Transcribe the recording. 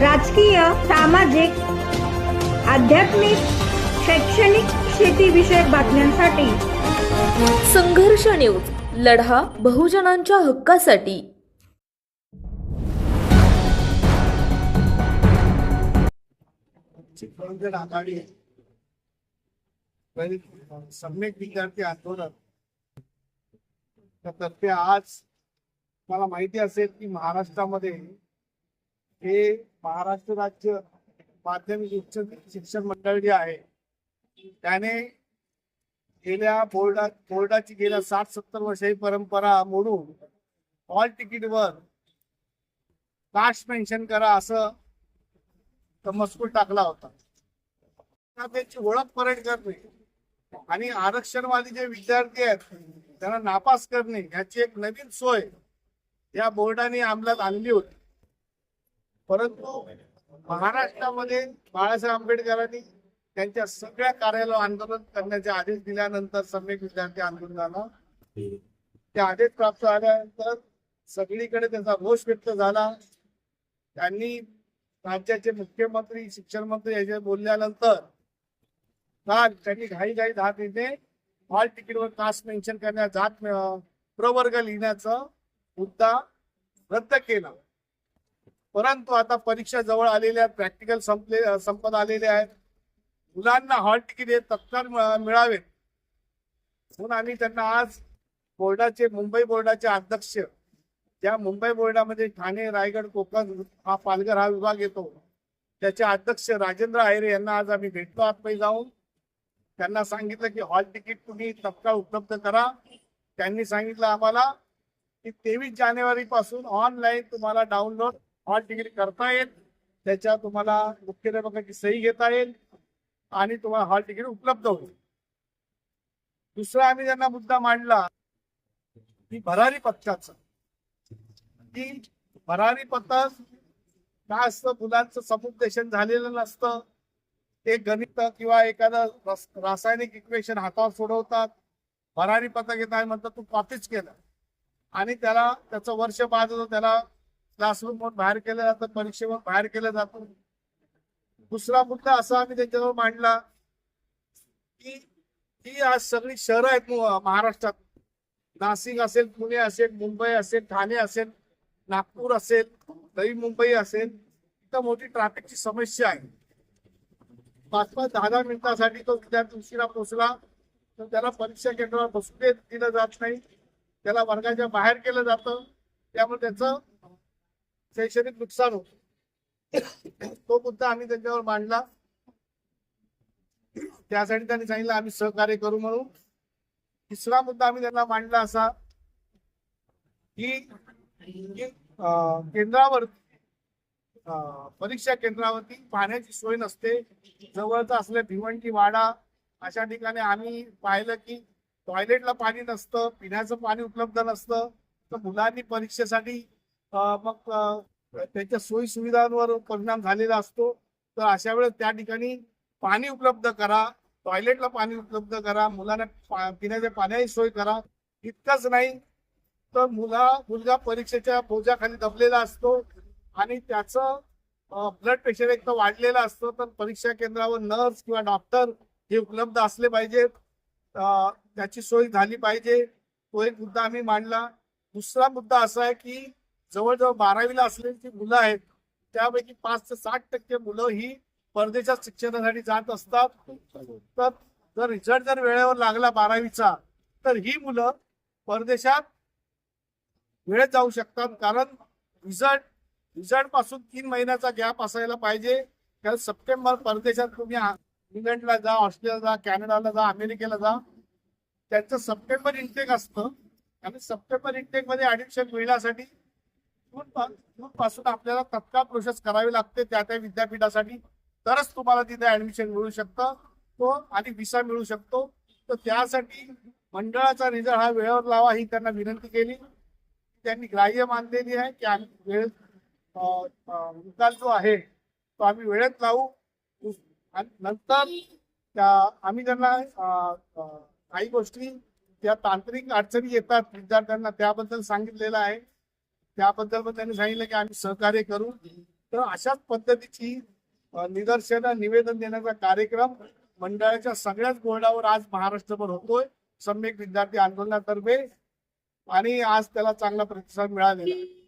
राजकीय सामाजिक आध्यात्मिक शैक्षणिक शेतीविषयक बातम्यांसाठी. संघर्ष न्यूज लढा बहुजनांच्या हक्कासाठी. आघाडी सम्यक विद्यार्थी आंदोलन. तर्फे आज मला माहिती असेल की महाराष्ट्रामध्ये हे महाराष्ट्र राज्य माध्यमिक उच्च शिक्षण मंडळ जे आहे त्याने गेल्या बोर्डा बोर्डाची गेल्या साठ सत्तर वर्षाची परंपरा मोडून हॉल तिकीटवर कास्ट मेन्शन करा असं तर मजकूर टाकला होता. त्याची ओळख परेड करणे आणि आरक्षणवादी जे विद्यार्थी आहेत त्यांना नापास करणे ह्याची एक नवीन सोय या बोर्डाने अंमलात आणली होती. परंतु महाराष्ट्रामध्ये बाळासाहेब आंबेडकरांनी त्यांच्या सगळ्या कार्यालय आंदोलन करण्याचे आदेश दिल्यानंतर सम्यक विद्यार्थी आंदोलनाला ते आदेश प्राप्त झाल्यानंतर सगळीकडे त्याचा रोष व्यक्त झाला. त्यांनी राज्याचे मुख्यमंत्री शिक्षण मंत्री याचे बोलल्यानंतर काल त्यांनी घाई घाई दहा तिथे हॉल तिकीटवर कास्ट मेन्शन करण्या जात प्रवर्ग लिहिण्याचा मुद्दा रद्द केला. परंतु आता परीक्षा जवळ आलेल्या आहेत प्रॅक्टिकल संपले संपत आलेले आहेत. मुलांना हॉल तिकीट हे तत्काळ मिळावेत. म्हणून आम्ही त्यांना आज बोर्डाचे मुंबई बोर्डाचे अध्यक्ष ज्या मुंबई बोर्डामध्ये ठाणे रायगड कोकण हा पालघर हा विभाग येतो त्याचे अध्यक्ष राजेंद्र आयरे यांना आज आम्ही भेटतो आतमध्ये जाऊन. त्यांना सांगितलं की हॉल तिकीट तुम्ही तत्काळ उपलब्ध करा. त्यांनी सांगितलं आम्हाला की तेवीस जानेवारी पासून ऑनलाईन तुम्हाला डाउनलोड हॉल डिग्री करता येईल. त्याच्या तुम्हाला मुख्याध्यापकाची सही घेता येईल आणि तुम्हाला हॉल तिकीट उपलब्ध होईल. दुसरा आम्ही त्यांना मुद्दा मांडला की भरारी पथकाचा. की भरारी पथक काय असतं मुलांचं समुपदेशन झालेलं नसतं? ते गणित किंवा एखादं रासायनिक इक्वेशन हातावर सोडवतात. भरारी पथक येत आहे म्हणतात तू कॉपीच केलं. आणि त्याला त्याचं वर्ष बाद होतं त्याला क्लासरूम बाहेर केलं जातं परीक्षेवर बाहेर केलं जातं. दुसरा मुद्दा असा आम्ही त्यांच्याजवळ मांडला की ही आज सगळी शहरं आहेत महाराष्ट्रात. नाशिक असेल पुणे असेल मुंबई असेल ठाणे असेल नागपूर असेल नवी मुंबई असेल इथं मोठी ट्रॅफिकची समस्या आहे. पाच पाच दहा दहा मिनिटासाठी तो विद्यार्थी उशिरा पोहोचला तर त्याला परीक्षा केंद्रावर बसू देत दिलं जात नाही. त्याला वर्गाच्या बाहेर केलं जातं. त्यामुळे त्याचं शैक्षणिक नुकसान होतं. तो मुद्दा आम्ही त्यांच्यावर मांडला. त्यासाठी त्यांनी सांगितलं आम्ही सहकार्य करू म्हणून. तिसरा मुद्दा आम्ही त्यांना मांडला असा की केंद्रावर परीक्षा केंद्रावरती पाण्याची सोय नसते. जवळच असल्या भिवंडी वाडा अशा ठिकाणी आम्ही पाहिलं की टॉयलेटला पाणी नसतं पिण्याचं पाणी उपलब्ध नसतं. तर मुलांनी परीक्षेसाठी मग त्याच्या त्यांच्या सोयी सुविधांवर परिणाम झालेला असतो. तर अशा वेळेस त्या ठिकाणी पाणी उपलब्ध करा टॉयलेटला पाणी उपलब्ध करा मुलांना पा- पिण्याच्या पाण्याची सोय करा. इतकंच नाही तर मुला मुलगा परीक्षेच्या बोजाखाली दबलेला असतो आणि त्याचं ब्लड प्रेशर एक तर वाढलेलं असतं तर परीक्षा केंद्रावर नर्स किंवा डॉक्टर हे उपलब्ध असले पाहिजेत. त्याची सोय झाली पाहिजे. तो एक मुद्दा आम्ही मांडला. दुसरा मुद्दा असा आहे की जवळजवळ बारावीला असलेली जी मुलं आहेत त्यापैकी पाच ते साठ टक्के मुलं ही परदेशात शिक्षणासाठी जात असतात. तर जर रिझल्ट जर वेळेवर लागला बारावीचा तर ही मुलं परदेशात वेळेत जाऊ शकतात. कारण रिझल्ट रिझल्टपासून तीन महिन्याचा गॅप असायला पाहिजे. कारण सप्टेंबर परदेशात तुम्ही इंग्लंडला जा ऑस्ट्रेलियाला जा कॅनडाला जा अमेरिकेला जा त्यांचं सप्टेंबर इंटेक असतं. आणि सप्टेंबर इंटेकमध्ये ऍडमिशन मिळण्यासाठी जून पासून आपल्याला तत्काळ प्रोसेस करावी लागते त्या त्या विद्यापीठासाठी. तरच तुम्हाला तिथे ऍडमिशन मिळू शकतं. तो आणि विसा मिळू शकतो. तर त्यासाठी मंडळाचा रिझल्ट हा वेळेवर लावा ही त्यांना विनंती केली. त्यांनी ग्राह्य मानलेली आहे की आम्ही वेळेत निकाल जो आहे तो आम्ही वेळेत लावू. आणि नंतर त्या आम्ही त्यांना काही गोष्टी त्या तांत्रिक अडचणी येतात विद्यार्थ्यांना त्याबद्दल सांगितलेलं आहे. त्याबद्दल पण त्यांनी सांगितलं की आम्ही सहकार्य करू तर अशाच पद्धतीची अ, निदर्शनं निवेदन देण्याचा कार्यक्रम मंडळाच्या सगळ्याच बोर्डावर आज महाराष्ट्रभर होतोय सम्यक विद्यार्थी आंदोलनातर्फे आणि आज त्याला चांगला प्रतिसाद मिळालेला आहे.